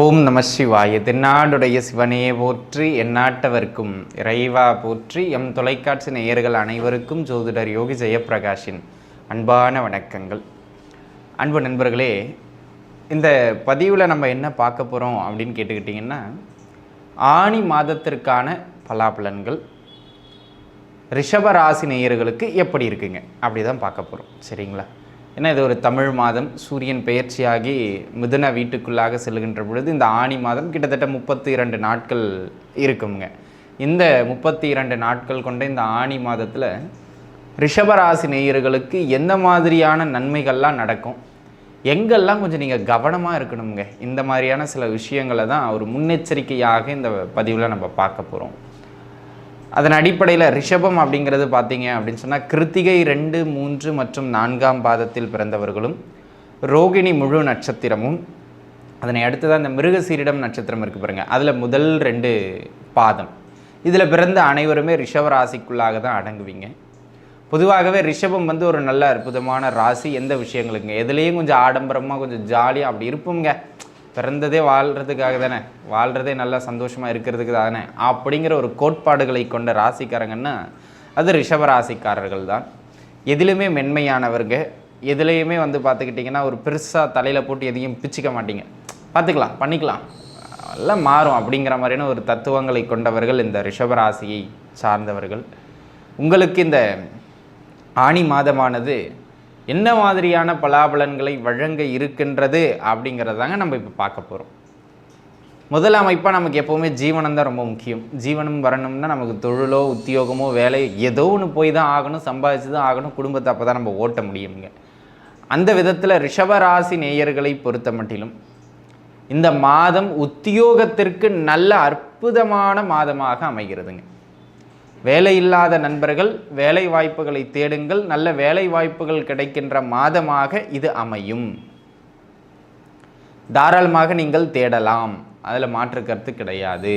ஓம் நம சிவாய. தென்னாடுடைய சிவனையே போற்றி எந்நாட்டவர்க்கும் இறைவா போற்றி எம் தொலைக்காட்சி நேயர்கள் அனைவருக்கும் ஜோதிடர் யோகி ஜெயப்பிரகாஷின் அன்பான வணக்கங்கள். அன்பு நண்பர்களே இந்த பதிவில் நம்ம என்ன பார்க்க போகிறோம் அப்படின்னு கேட்டுக்கிட்டிங்கன்னா ஆணி மாதத்திற்கான பலாபலன்கள் ரிஷபராசி நேயர்களுக்கு எப்படி இருக்குங்க? அப்படி தான் பார்க்க போகிறோம் சரிங்களா? ஏன்னா இது ஒரு தமிழ் மாதம். சூரியன் பெயர்ச்சியாகி மிதுன வீட்டுக்குள்ளாக செல்கின்ற பொழுது இந்த ஆணி மாதம் கிட்டத்தட்ட முப்பத்தி இரண்டு நாட்கள் இருக்குங்க இந்த முப்பத்தி இரண்டு நாட்கள் கொண்ட இந்த ஆணி மாதத்தில் ரிஷபராசி நேயர்களுக்கு எந்த மாதிரியான நன்மைகள்லாம் நடக்கும்? எங்கெல்லாம் கொஞ்சம் நீங்கள் கவனமாக இருக்கணுங்க இந்த மாதிரியான சில விஷயங்களை தான் ஒரு முன்னெச்சரிக்கையாக இந்த பதிவில் நம்ம பார்க்க போகிறோம் அதன் அடிப்படையில் ரிஷபம் அப்படிங்கிறது பார்த்தீங்க அப்படின்னு சொன்னால் கிருத்திகை ரெண்டு மூன்று மற்றும் நான்காம் பாதத்தில் பிறந்தவர்களும் ரோகிணி முழு நட்சத்திரமும் அதனை அடுத்து தான் இந்த மிருகசீரிடம் நட்சத்திரம் இருக்குது பாருங்க. அதில் முதல் ரெண்டு பாதம். இதில் பிறந்த அனைவருமே ரிஷப ராசிக்குள்ளாக தான் அடங்குவீங்க. பொதுவாகவே ரிஷபம் வந்து ஒரு நல்ல அற்புதமான ராசி. எந்த விஷயங்களுக்குங்க? எதுலேயும் கொஞ்சம் ஆடம்பரமாக கொஞ்சம் ஜாலியாக அப்படி இருப்போங்க பிறந்ததே வாழ்கிறதுக்காக தானே? வாழ்கிறதே நல்லா சந்தோஷமாக இருக்கிறதுக்கு தானே? அப்படிங்கிற ஒரு கோட்பாடுகளை கொண்ட ராசிக்காரங்கன்னா அது ரிஷப ராசிக்காரர்கள் தான். எதிலுமே மென்மையானவர்க எதுலேயுமே வந்து பார்த்துக்கிட்டிங்கன்னா ஒரு பெருசாக தலையில் போட்டு எதையும் பிச்சுக்க மாட்டீங்க. பார்த்துக்கலாம் பண்ணிக்கலாம். எல்லாம் மாறும் அப்படிங்கிற மாதிரியான ஒரு தத்துவங்களை கொண்டவர்கள் இந்த ரிஷபராசியை சார்ந்தவர்கள். உங்களுக்கு இந்த ஆணி மாதமானது என்ன மாதிரியான பலாபலன்களை வழங்க இருக்கின்றது அப்படிங்கிறதாங்க நம்ம இப்போ பார்க்க போகிறோம் முதல் அமைப்பாக நமக்கு எப்போவுமே ஜீவனம் தான் ரொம்ப முக்கியம். ஜீவனம் வரணும்னா நமக்கு தொழிலோ உத்தியோகமோ வேலை ஏதோ ஒன்று போய் தான் ஆகணும் சம்பாதிச்சு தான் ஆகணும் குடும்பத்தை அப்போ தான் நம்ம ஓட்ட முடியுங்க. அந்த விதத்தில் ரிஷபராசி நேயர்களை பொறுத்த மட்டிலும் இந்த மாதம் உத்தியோகத்திற்கு நல்ல அற்புதமான மாதமாக அமைகிறதுங்க. வேலை இல்லாத நண்பர்கள் வேலை வாய்ப்புகளை தேடுங்கள் நல்ல வேலை வாய்ப்புகள் கிடைக்கின்ற மாதமாக இது அமையும். தாராளமாக நீங்கள் தேடலாம். அதில் மாற்று கருத்து கிடையாது.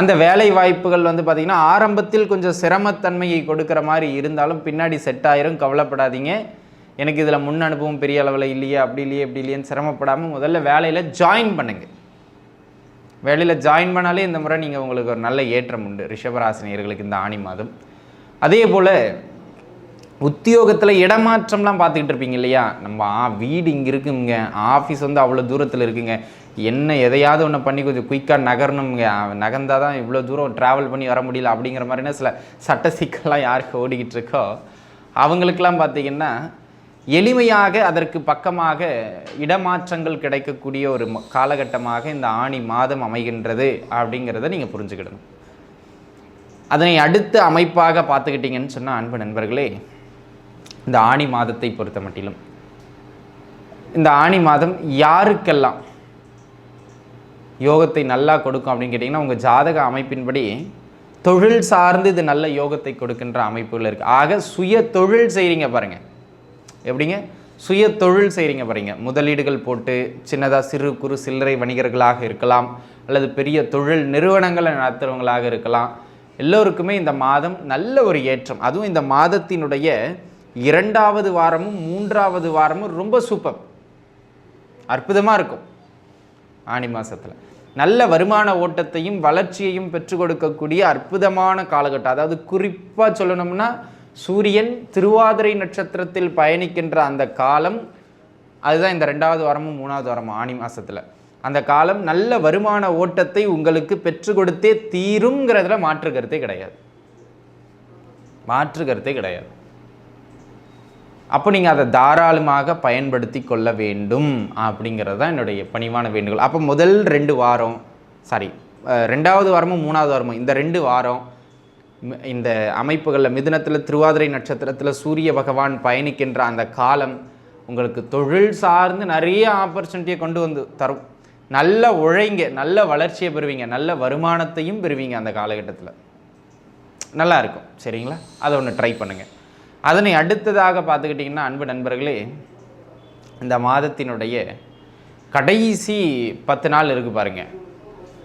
அந்த வேலை வாய்ப்புகள் வந்து பார்த்திங்கன்னா ஆரம்பத்தில் கொஞ்சம் சிரமத்தன்மையை கொடுக்குற மாதிரி இருந்தாலும் பின்னாடி செட் ஆயிரும் கவலைப்படாதீங்க. எனக்கு இதில் முன் அனுபவம் பெரிய அளவில் இல்லையே அப்படி இல்லையே இப்படி இல்லையேன்னு சிரமப்படாமல் முதல்ல வேலையில் ஜாயின் பண்ணுங்கள் வேலையில் ஜாயின் பண்ணாலே இந்த முறை நீங்கள் உங்களுக்கு ஒரு நல்ல ஏற்றம் உண்டு. ரிஷபராசினியர்களுக்கு இந்த ஆணி மாதம். அதே போல் உத்தியோகத்தில் இடமாற்றம்லாம் பார்த்துக்கிட்டு இருப்பீங்க இல்லையா? நம்ம ஆ வீடு இங்கே இருக்குங்க. ஆஃபீஸ் வந்து அவ்வளோ தூரத்தில் இருக்குங்க. என்ன எதையாவது ஒன்று பண்ணி கொஞ்சம் குயிக்காக நகரணுங்க நகர்ந்தால் தான் இவ்வளோ தூரம் ட்ராவல் பண்ணி வர முடியல அப்படிங்கிற மாதிரினா சில சட்ட சிக்கல்லாம் யாருக்கு ஓடிக்கிட்டு இருக்கோ அவங்களுக்கெல்லாம் பார்த்தீங்கன்னா எளிமையாக அதற்கு பக்கமாக இடமாற்றங்கள் கிடைக்கக்கூடிய ஒரு காலகட்டமாக இந்த ஆணி மாதம் அமைகின்றது அப்படிங்கிறத நீங்கள் புரிஞ்சுக்கிடணும். அதனை அடுத்த அமைப்பாக பார்த்துக்கிட்டிங்கன்னு சொன்னால் அன்பு நண்பர்களே இந்த ஆணி மாதத்தை பொறுத்த மட்டிலும் இந்த ஆணி மாதம் யாருக்கெல்லாம் யோகத்தை நல்லா கொடுக்கும் அப்படின்னு கேட்டிங்கன்னா உங்கள் ஜாதக அமைப்பின்படி தொழில் சார்ந்து இது நல்ல யோகத்தை கொடுக்கின்ற அமைப்புகள் இருக்குது ஆக சுய தொழில் செய்கிறீங்க பாருங்கள் எப்படிங்க? சுய தொழில் செய்கிறீங்க பாருங்க. முதலீடுகள் போட்டு சின்னதாக சிறு குறு சில்லறை வணிகர்களாக இருக்கலாம். அல்லது பெரிய தொழில் நிறுவனங்களை நடத்துகிறவங்களாக இருக்கலாம். எல்லோருக்குமே இந்த மாதம் நல்ல ஒரு ஏற்றம். அதுவும் இந்த மாதத்தினுடைய இரண்டாவது வாரமும் மூன்றாவது வாரமும் ரொம்ப சூப்பர். அற்புதமாக இருக்கும். ஆனி மாதத்தில் நல்ல வருமான ஓட்டத்தையும் வளர்ச்சியையும் பெற்றுக் கொடுக்கக்கூடிய அற்புதமான காலகட்டம். அதாவது குறிப்பாக சொல்லணும்னா சூரியன் திருவாதிரை நட்சத்திரத்தில் பயணிக்கின்ற அந்த காலம் அதுதான் இந்த ரெண்டாவது வாரமும் மூணாவது வாரமும் ஆனி மாதத்தில் அந்த காலம் நல்ல வருமான ஓட்டத்தை உங்களுக்கு பெற்று கொடுத்தே தீருங்கிறதுல மாற்று கருத்தே கிடையாது. மாற்று கருத்தே கிடையாது. அப்போ நீங்கள் அதை தாராளமாக பயன்படுத்தி கொள்ள வேண்டும் அப்படிங்கிறது தான் என்னுடைய பணிவான வேண்டுகோள். அப்போ முதல் ரெண்டு வாரம் சாரி ரெண்டாவது வாரமும் மூணாவது வாரமும் இந்த ரெண்டு வாரம் இந்த அமைப்புகளில் மிதுனத்தில் திருவாதிரை நட்சத்திரத்தில் சூரிய பகவான் பயணிக்கின்ற அந்த காலம் உங்களுக்கு தொழில் சார்ந்து நிறைய ஆப்பர்ச்சுனிட்டியை கொண்டு வந்து தரும். நல்ல உழைங்க நல்ல வளர்ச்சியை பெறுவீங்க நல்ல வருமானத்தையும் பெறுவீங்க அந்த காலகட்டத்தில். நல்லா இருக்கும் சரிங்களா? அதை ஒன்று ட்ரை பண்ணுங்கள் அதனை அடுத்ததாக பார்த்துக்கிட்டிங்கன்னா அன்பு நண்பர்களே இந்த மாதத்தினுடைய கடைசி பத்து நாள் இருக்குது பாருங்கள்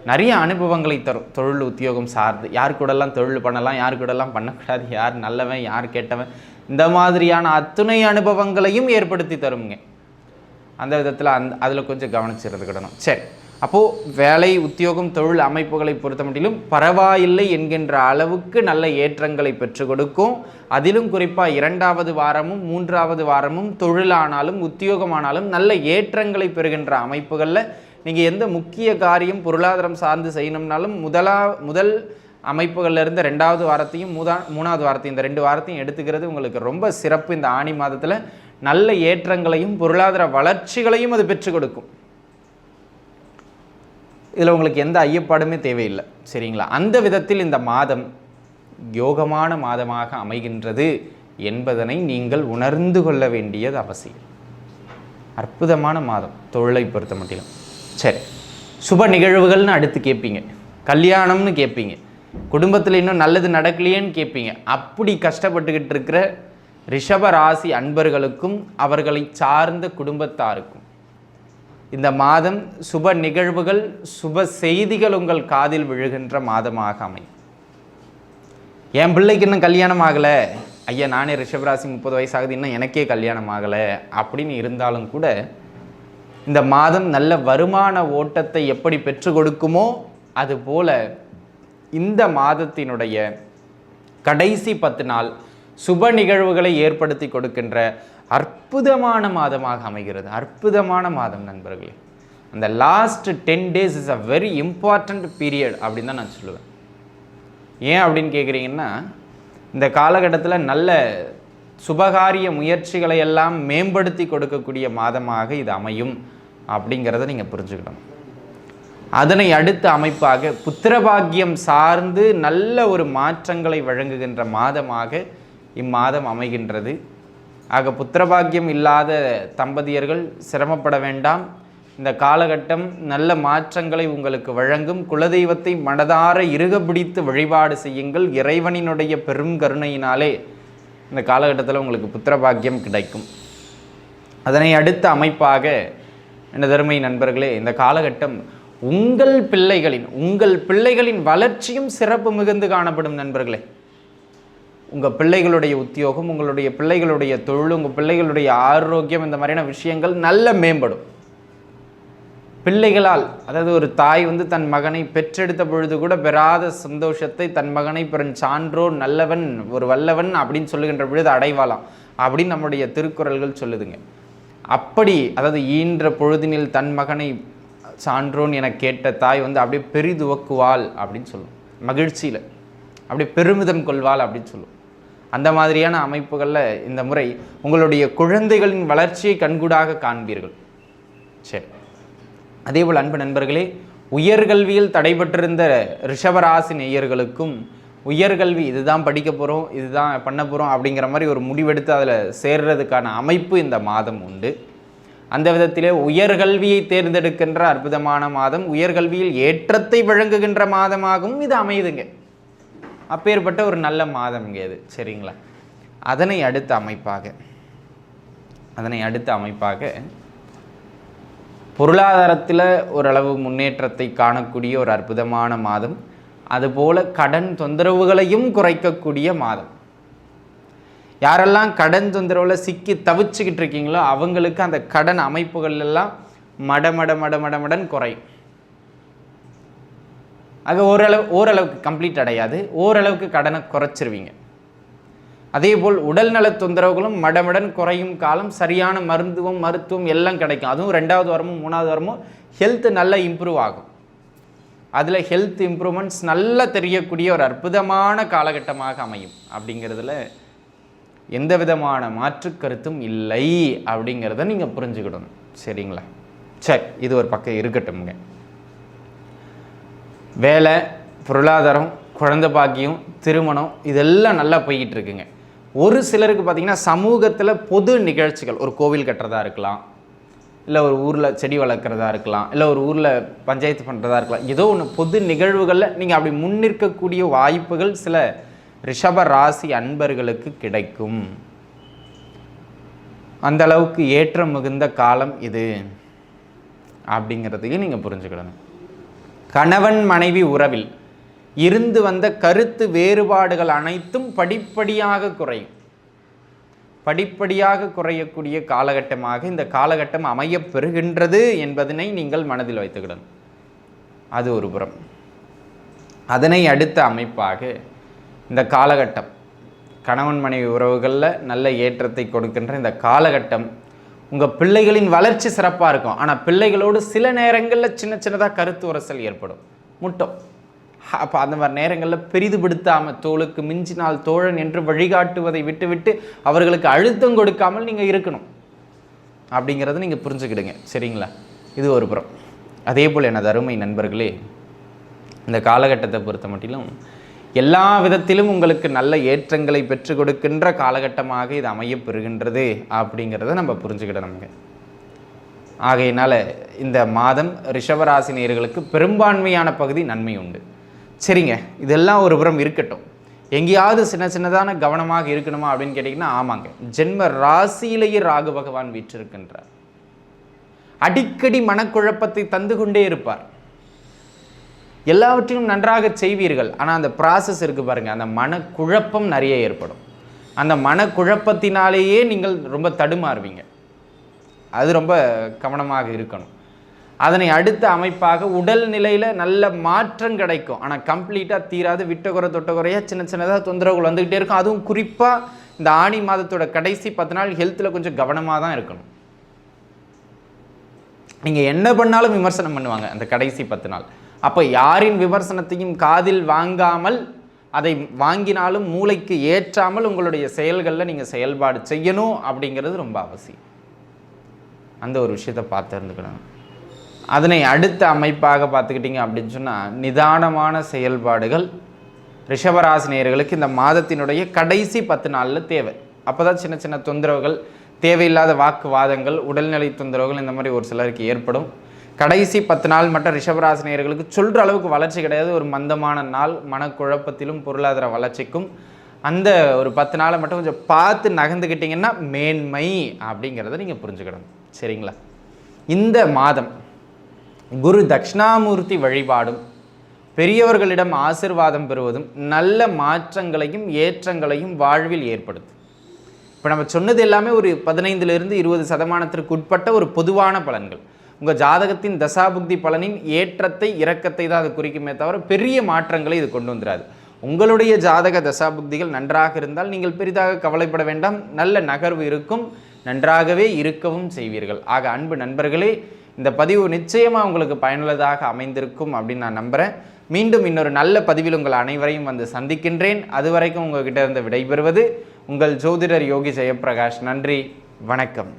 நிறைய அனுபவங்களை தரும். தொழில் உத்தியோகம் சார்ந்து. யார் கூடலாம் தொழில் பண்ணலாம் யார் கூடலாம் பண்ணக்கூடாது யார் நல்லவன் யார் கெட்டவன். இந்த மாதிரியான அத்துணை அனுபவங்களையும் ஏற்படுத்தி தருங்க அந்த விதத்தில் அந் அதில் கொஞ்சம் கவனிச்சிருந்துக்கிடணும் சரி. அப்போது வேலை உத்தியோகம் தொழில் அமைப்புகளை பொறுத்த மட்டிலும் பரவாயில்லை என்கின்ற அளவுக்கு நல்ல ஏற்றங்களை பெற்றுக் கொடுக்கும். அதிலும் குறிப்பாக இரண்டாவது வாரமும் மூன்றாவது வாரமும் தொழிலானாலும் உத்தியோகமானாலும் நல்ல ஏற்றங்களை பெறுகின்ற அமைப்புகளில் நீங்கள் எந்த முக்கிய காரியம் பொருளாதாரம் சார்ந்து செய்யணும்னாலும் முதலா முதல் அமைப்புகள்லேருந்து ரெண்டாவது வாரத்தையும் மூதா மூணாவது வாரத்தையும் இந்த ரெண்டு வாரத்தையும் எடுத்துக்கிறது உங்களுக்கு ரொம்ப சிறப்பு. இந்த ஆணி மாதத்தில் நல்ல ஏற்றங்களையும் பொருளாதார வளர்ச்சிகளையும் அது பெற்றுக் கொடுக்கும். இதில் உங்களுக்கு எந்த ஐயப்பாடுமே தேவையில்லை. சரிங்களா? அந்த விதத்தில் இந்த மாதம் யோகமான மாதமாக அமைகின்றது என்பதனை நீங்கள் உணர்ந்து கொள்ள வேண்டியது அவசியம். அற்புதமான மாதம். தொழிலை பொறுத்த மட்டிலும். சரி. சுப நிகழ்வுகள்னு அடுத்து கேட்பீங்க. கல்யாணம்னு கேட்பீங்க. குடும்பத்தில் இன்னும் நல்லது நடக்கலையேன்னு கேட்பீங்க. அப்படி கஷ்டப்பட்டுக்கிட்டு இருக்கிற ரிஷப ராசி அன்பர்களுக்கும் அவர்களை சார்ந்த குடும்பத்தாருக்கும் இந்த மாதம் சுப நிகழ்வுகள் சுப செய்திகள் உங்கள் காதில் விழுகின்ற மாதமாக அமையும். என் பிள்ளைக்கு இன்னும் கல்யாணம் ஆகலை. ஐயா நானே ரிஷபராசி முப்பது வயசாகுது இன்னும் எனக்கே கல்யாணம் ஆகலை. அப்படின்னு இருந்தாலும் கூட இந்த மாதம் நல்ல வருமான ஓட்டத்தை எப்படி பெற்று கொடுக்குமோ அதுபோல இந்த மாதத்தினுடைய கடைசி பத்து நாள் சுப நிகழ்வுகளை ஏற்படுத்தி கொடுக்கின்ற அற்புதமான மாதமாக அமைகிறது. அற்புதமான மாதம் நண்பர்களே. அந்த last ten days is a very important period அப்படின்னு தான் நான் சொல்லுவேன். ஏன் அப்படின்னு கேட்குறீங்கன்னா இந்த காலகட்டத்தில் நல்ல சுபகாரிய முயற்சிகளை எல்லாம் மேம்படுத்தி கொடுக்கக்கூடிய மாதமாக இது அமையும் அப்படிங்கிறத நீங்கள் புரிஞ்சுக்கணும். அதனை அடுத்த அமைப்பாக புத்திரபாக்கியம் சார்ந்து நல்ல ஒரு மாற்றங்களை வழங்குகின்ற மாதமாக இம்மாதம் அமைகின்றது. ஆக புத்திரபாக்கியம் இல்லாத தம்பதியர்கள் சிரமப்பட வேண்டாம். இந்த காலகட்டம் நல்ல மாற்றங்களை உங்களுக்கு வழங்கும். குலதெய்வத்தை மனதார இறுக பிடித்து வழிபாடு செய்யுங்கள். இறைவனினுடைய பெரும் கருணையினாலே இந்த காலகட்டத்தில் உங்களுக்கு புத்திரபாக்கியம் கிடைக்கும். அதனை அடுத்த அமைப்பாக என்ன தருமை நண்பர்களே இந்த காலகட்டம் உங்கள் பிள்ளைகளின் உங்கள் பிள்ளைகளின் வளர்ச்சியும் சிறப்பு மிகுந்து காணப்படும் நண்பர்களே. உங்கள் பிள்ளைகளுடைய உத்தியோகம் உங்களுடைய பிள்ளைகளுடைய தொழில் உங்கள் பிள்ளைகளுடைய ஆரோக்கியம் இந்த மாதிரியான விஷயங்கள் நல்ல மேம்படும். பிள்ளைகளால் அதாவது ஒரு தாய் வந்து தன் மகனை பெற்றெடுத்த பொழுது கூட பெறாத சந்தோஷத்தை தன் மகனை பிறன் சான்றோர் நல்லவன் ஒரு வல்லவன் அப்படின்னு சொல்லுகின்ற பொழுது அடைவாளாம் அப்படின்னு நம்முடைய திருக்குறள்கள் சொல்லுதுங்க. அப்படி அதாவது ஈன்ற பொழுதினில் தன் மகனை சான்றோன் என கேட்ட தாய் வந்து அப்படியே பெரிதுவக்குவாள் அப்படின்னு சொல்லும். மகிழ்ச்சியில். அப்படியே பெருமிதம் கொள்வாள் அப்படின்னு சொல்லும். அந்த மாதிரியான அமைப்புகளில் இந்த முறை உங்களுடைய குழந்தைகளின் வளர்ச்சியை கண்கூடாக காண்பீர்கள். சரி. அதேபோல் அன்பு நண்பர்களே உயர்கல்வியில் தடைபட்டிருந்த ரிஷபராசி நேயர்களுக்கும் உயர்கல்வி இதுதான் படிக்க போகிறோம் இதுதான் பண்ண போகிறோம் அப்படிங்கிற மாதிரி ஒரு முடிவெடுத்து அதில் சேர்றதுக்கான அமைப்பு இந்த மாதம் உண்டு. அந்த விதத்திலே உயர்கல்வியை தேர்ந்தெடுக்கின்ற அற்புதமான மாதம் உயர்கல்வியில் ஏற்றத்தை வழங்குகின்ற மாதமாகவும் இது அமையுதுங்க. அப்பேற்பட்ட ஒரு நல்ல மாதம் இங்கே இது சரிங்களா? அதனை அடுத்த அமைப்பாக அதனை அடுத்த அமைப்பாக பொருளாதாரத்தில் ஓரளவு முன்னேற்றத்தை காணக்கூடிய ஒரு அற்புதமான மாதம். அதுபோல் கடன் தொந்தரவுகளையும் குறைக்கக்கூடிய மாதம். யாரெல்லாம் கடன் தொந்தரவில் சிக்கி தவிச்சுக்கிட்டு இருக்கீங்களோ அவங்களுக்கு அந்த கடன் அமைப்புகள் எல்லாம் மட மட மட மடமடன் குறையும். ஆக ஓரளவு ஓரளவுக்கு கம்ப்ளீட் அடையாது. ஓரளவுக்கு கடனை குறைச்சிருவீங்க. அதேபோல் உடல்நல தொந்தரவுகளும் மடமடன் குறையும் காலம் சரியான மருந்துவம் மருத்துவம் எல்லாம் கிடைக்கும். அதுவும் ரெண்டாவது வாரமும் மூணாவது வாரமும் ஹெல்த் நல்லா இம்ப்ரூவ் ஆகும். அதில் ஹெல்த் இம்ப்ரூவ்மெண்ட்ஸ் நல்லா தெரியக்கூடிய ஒரு அற்புதமான காலகட்டமாக அமையும். அப்படிங்கிறதுல எந்த விதமான மாற்று கருத்தும் இல்லை அப்படிங்கிறத நீங்கள் புரிஞ்சுக்கிடணும். சரிங்களா? சரி இது ஒரு பக்கம் இருக்கட்டும்ங்க. வேலை பொருளாதாரம் குழந்தை பாக்கியம் திருமணம் இதெல்லாம் நல்லா போய்கிட்டு இருக்குங்க. ஒரு சிலருக்கு பார்த்திங்கன்னா சமூகத்தில் பொது நிகழ்ச்சிகள் ஒரு கோவில் கட்டுறதா இருக்கலாம் இல்லை ஒரு ஊரில் செடி வளர்க்குறதா இருக்கலாம் இல்லை ஒரு ஊரில் பஞ்சாயத்து பண்ணுறதா இருக்கலாம் ஏதோ ஒன்று பொது நிகழ்வுகளில் நீங்கள் அப்படி முன்னிற்கக்கூடிய வாய்ப்புகள் சில ரிஷப ராசி அன்பர்களுக்கு கிடைக்கும். அந்த அளவுக்கு ஏற்றம் மிகுந்த காலம் இது அப்படிங்கிறதையும் நீங்கள் புரிஞ்சுக்கிடணும் கணவன் மனைவி உறவில் இருந்து வந்த கருத்து வேறுபாடுகள் அனைத்தும் படிப்படியாக குறையும். படிப்படியாக குறையக்கூடிய காலகட்டமாக இந்த காலகட்டம் அமையப் பெறுகின்றது என்பதனை நீங்கள் மனதில் வைத்துக்கிடணும். அது ஒரு புறம். அதனை அடுத்த அமைப்பாக இந்த காலகட்டம் கணவன் மனைவி உறவுகளில் நல்ல ஏற்றத்தை கொடுக்கின்ற இந்த காலகட்டம் உங்கள் பிள்ளைகளின் வளர்ச்சி சிறப்பாக இருக்கும். ஆனால் பிள்ளைகளோடு சில நேரங்களில் சின்ன சின்னதாக கருத்து உரசல் ஏற்படும். முட்டும். அப்போ அந்த மாதிரி நேரங்களில் பெரிதுபடுத்தாமல் தோளுக்கு மிஞ்சினால் தோழன் என்று வழிகாட்டுவதை விட்டுவிட்டு அவர்களுக்கு அழுத்தம் கொடுக்காமல் நீங்கள் இருக்கணும். அப்படிங்கிறத நீங்கள் புரிஞ்சுக்கிடுங்க. சரிங்களா? இது ஒரு புறம். அதே போல் எனது அருமை நண்பர்களே இந்த காலகட்டத்தை பொறுத்த மட்டிலும் எல்லா விதத்திலும் உங்களுக்கு நல்ல ஏற்றங்களை பெற்றுக் கொடுக்கின்ற காலகட்டமாக இது அமையப் பெறுகின்றது அப்படிங்கிறத நம்ம புரிஞ்சுக்கிடணுங்க. ஆகையினால இந்த மாதம் ரிஷபராசினியர்களுக்கு பெரும்பான்மையான பகுதி நன்மை உண்டு. சரிங்க இதெல்லாம் ஒரு புறம் இருக்கட்டும். எங்கேயாவது சின்ன சின்னதான கவனமாக இருக்கணுமா அப்படின்னு கேட்டிங்கன்னா ஆமாங்க. ஜென்ம ராசியிலேயே ராகு பகவான் வீற்றிருக்கின்றார். அடிக்கடி மனக்குழப்பத்தை தந்து கொண்டே இருப்பார். எல்லாவற்றையும் நன்றாக செய்வீர்கள். ஆனால் அந்த ப்ராசஸ் இருக்கு பாருங்கள் அந்த மனக்குழப்பம் நிறைய ஏற்படும். அந்த மனக்குழப்பத்தினாலேயே நீங்கள் ரொம்ப தடுமாறுவீங்க. அது ரொம்ப கவனமாக இருக்கணும். அதனை அடுத்த அமைப்பாக உடல் நிலையில் நல்ல மாற்றம் கிடைக்கும். ஆனால் கம்ப்ளீட்டாக தீராது விட்டகுறை தொட்டகுறையாக சின்ன சின்னதாக தொந்தரவுகள் வந்துக்கிட்டே இருக்கும். அதுவும் குறிப்பாக இந்த ஆணி மாதத்தோட கடைசி பத்து நாள் ஹெல்த்தில் கொஞ்சம் கவனமாக தான் இருக்கணும். நீங்கள் என்ன பண்ணாலும் விமர்சனம் பண்ணுவாங்க அந்த கடைசி பத்து நாள். அப்போ யாரின் விமர்சனத்தையும் காதில் வாங்காமல் அதை வாங்கினாலும் மூளைக்கு ஏற்றாமல் உங்களுடைய செயல்களில் நீங்கள் செயல்பாடு செய்யணும் அப்படிங்கிறது ரொம்ப அவசியம். அந்த ஒரு விஷயத்தை பார்த்து இருந்துக்கணும் அதனை அடுத்த அமைப்பாக பார்த்துக்கிட்டிங்க அப்படின்னு சொன்னால் நிதானமான செயல்பாடுகள். ரிஷபராசினியர்களுக்கு இந்த மாதத்தினுடைய கடைசி பத்து நாளில் தேவை. அப்போ தான் சின்ன சின்ன தொந்தரவுகள் தேவையில்லாத வாக்குவாதங்கள் உடல்நிலை தொந்தரவுகள் இந்த மாதிரி ஒரு சிலருக்கு ஏற்படும். கடைசி பத்து நாள் மட்டும் ரிஷபராசினியர்களுக்கு சொல்கிற அளவுக்கு வளர்ச்சி கிடையாது. ஒரு மந்தமான நாள் மனக்குழப்பத்திலும் பொருளாதார வளர்ச்சிக்கும். அந்த ஒரு பத்து நாளை மட்டும் கொஞ்சம் பார்த்து நகர்ந்துக்கிட்டிங்கன்னா மேன்மை அப்படிங்கிறத நீங்கள் புரிஞ்சுக்கிடணும் சரிங்களா? இந்த மாதம் குரு தட்சிணாமூர்த்தி வழிபாடும் பெரியவர்களிடம் ஆசிர்வாதம் பெறுவதும் நல்ல மாற்றங்களையும் ஏற்றங்களையும் வாழ்வில் ஏற்படுத்தும். இப்போ நம்ம சொன்னது எல்லாமே ஒரு பதினைந்திலிருந்து இருபது சதமானத்திற்கு உட்பட்ட ஒரு பொதுவான பலன்கள். உங்கள் ஜாதகத்தின் தசாபுக்தி பலனின் ஏற்றத்தை இறக்கத்தை தான் அது குறிக்குமே தவிர பெரிய மாற்றங்களை இது கொண்டு வந்துடாது உங்களுடைய ஜாதக தசாபுக்திகள் நன்றாக இருந்தால் நீங்கள் பெரிதாக கவலைப்பட வேண்டாம். நல்ல நகர்வு இருக்கும். நன்றாகவே இருக்கவும் செய்வீர்கள். ஆக அன்பு நண்பர்களே இந்த பதிவு நிச்சயமாக உங்களுக்கு பயனுள்ளதாக அமைந்திருக்கும் அப்படின்னு நான் நம்புகிறேன் மீண்டும் இன்னொரு நல்ல பதிவில் உங்கள் அனைவரையும் வந்து சந்திக்கின்றேன். அதுவரைக்கும் உங்ககிட்ட இருந்து விடைபெறுவது உங்கள் ஜோதிடர் யோகி ஜெயப்பிரகாஷ். நன்றி வணக்கம்.